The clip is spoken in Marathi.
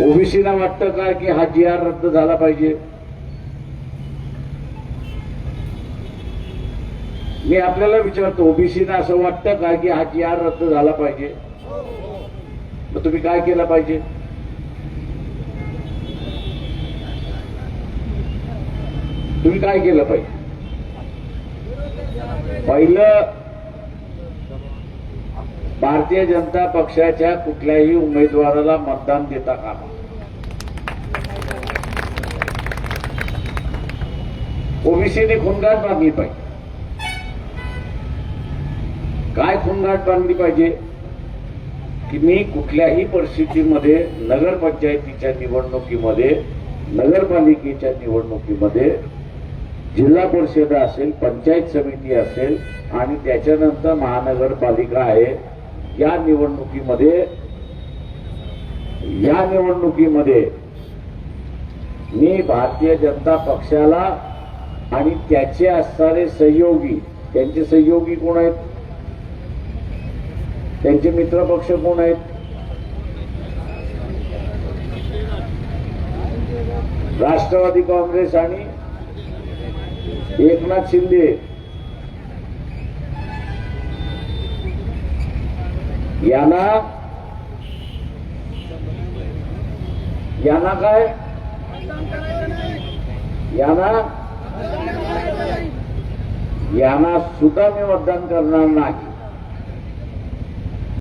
ओबीसीला वाटतं का की हा जी आर रद्द झाला पाहिजे? मी आपल्याला विचारतो ओबीसीना असं वाटतं का की हा जी आर रद्द झाला पाहिजे? मग तुम्ही काय केलं पाहिजे? तुम्ही काय केलं पाहिजे? पहिलं भारतीय जनता पक्षाच्या कुठल्याही उमेदवाराला मतदान देता कामा. ओबीसीने खुणगाट बांधली पाहिजे. काय खुणगाट बांधली पाहिजे? की मी कुठल्याही परिस्थितीमध्ये नगरपंचायतीच्या निवडणुकीमध्ये नगरपालिकेच्या निवडणुकीमध्ये जिल्हा परिषद असेल पंचायत समिती असेल आणि त्याच्यानंतर महानगरपालिका आहे या निवडणुकीमध्ये या निवडणुकीमध्ये मी भारतीय जनता पक्षाला आणि त्याचे असणारे सहयोगी त्यांचे सहयोगी कोण आहेत? त्यांचे मित्र पक्ष कोण आहेत? राष्ट्रवादी काँग्रेस आणि एकनाथ शिंदे यांना यांना काय? यांना यांना सुद्धा मी मतदान करणार नाही.